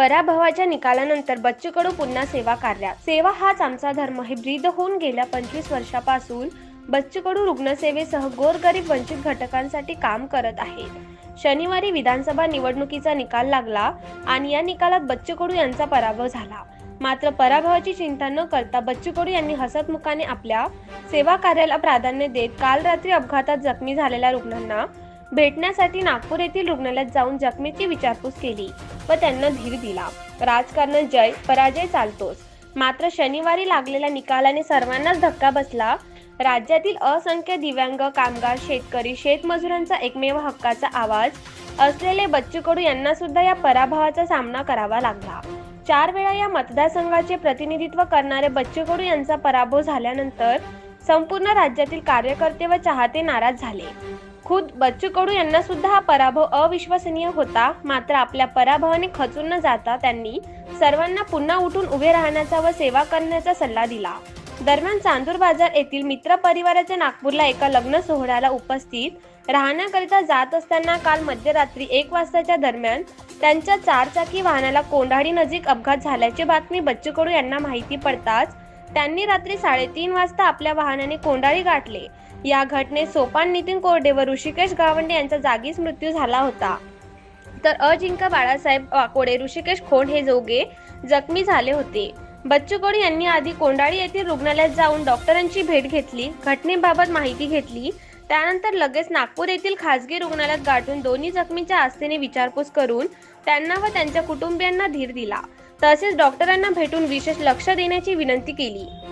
पराभवाच्या निकालानंतर बच्चू कडू पुन्हा सेवा कार्यात सेवा हाच आमचा धर्म. हे ब्रीद होऊन गेल्या पंचवीस वर्षापासून बच्चू कडू रुग्णसेवेसह गोरगरीब वंचित घटकांसाठी काम करत आहेत शनिवारी विधानसभा निवडणुकीचा निकाल लागला आणि या निकालात बच्चू कडू यांचा पराभव झाला. मात्र पराभवाची चिंता न करता बच्चू कडू यांनी हसतमुखाने आपल्या सेवा कार्याला प्राधान्य देत काल रात्री अपघातात जखमी झालेल्या रुग्णांना भेटण्यासाठी नागपूर येथील रुग्णालयात जाऊन जखमीची विचारपूस केली व त्यांना धीर दिला. राजकारण जय पराजय चालतोच. मात्र शनिवारी लागलेल्या निकालाने सर्वांनाच धक्का बसला. राज्यातील असंख्य दिव्यांग कामगार शेतकरी शेतमजुरांचा एकमेव हक्काचा आवाज असलेले बच्चू कडू यांना सुद्धा या पराभवाचा सामना करावा लागला. चार वेळा या मतदारसंघाचे प्रतिनिधित्व करणारे बच्चू कडू यांचा पराभव झाल्यानंतर संपूर्ण राज्यातील कार्यकर्ते व चाहते नाराज झाले. खुद बच्चू कडू यांना सुद्धा हा पराभव अविश्वसनीय होता. मात्र आपल्या पराभवाने खचून न जाता त्यांनी सर्वांना पुन्हा उठून उभे राहण्याचा व सेवा करण्याचा सल्ला दिला. दरम्यान चांदूर बाजार येथील मित्र परिवाराच्या नागपूरला एका लग्न सोहळ्याला उपस्थित राहण्याकरिता जात असताना काल मध्यरात्री एक वाजताच्या दरम्यान त्यांच्या चारचाकी वाहनाला कोंढाडी नजीक अपघात झाल्याची बातमी बच्चू कडू यांना माहिती पडताच त्यांनी रात्री साडेतीन वाजता आपल्या वाहनाने कोंडाळी गाठले. या घटनेत सोपान नितीन कोरडे व ऋषिकेश गावंडे यांचा जागीच मृत्यू झाला होता. तर अजिंक्य बाळासाहेब वाकोडे ऋषिकेश खोंड हे जोगे जखमी झाले होते. बच्चू कडू यांनी आधी कोंडाळी येथील रुग्णालयात जाऊन डॉक्टरांची भेट घेतली. घटनेबाबत माहिती घेतली. त्यानंतर लगेच नागपूर येथील खासगी रुग्णालयात गाठून दोन्ही जखमीच्या आस्थेने विचारपूस करून त्यांना व त्यांच्या कुटुंबियांना धीर दिला. तसेच डॉक्टरांना भेटून विशेष लक्ष देण्याची विनंती केली.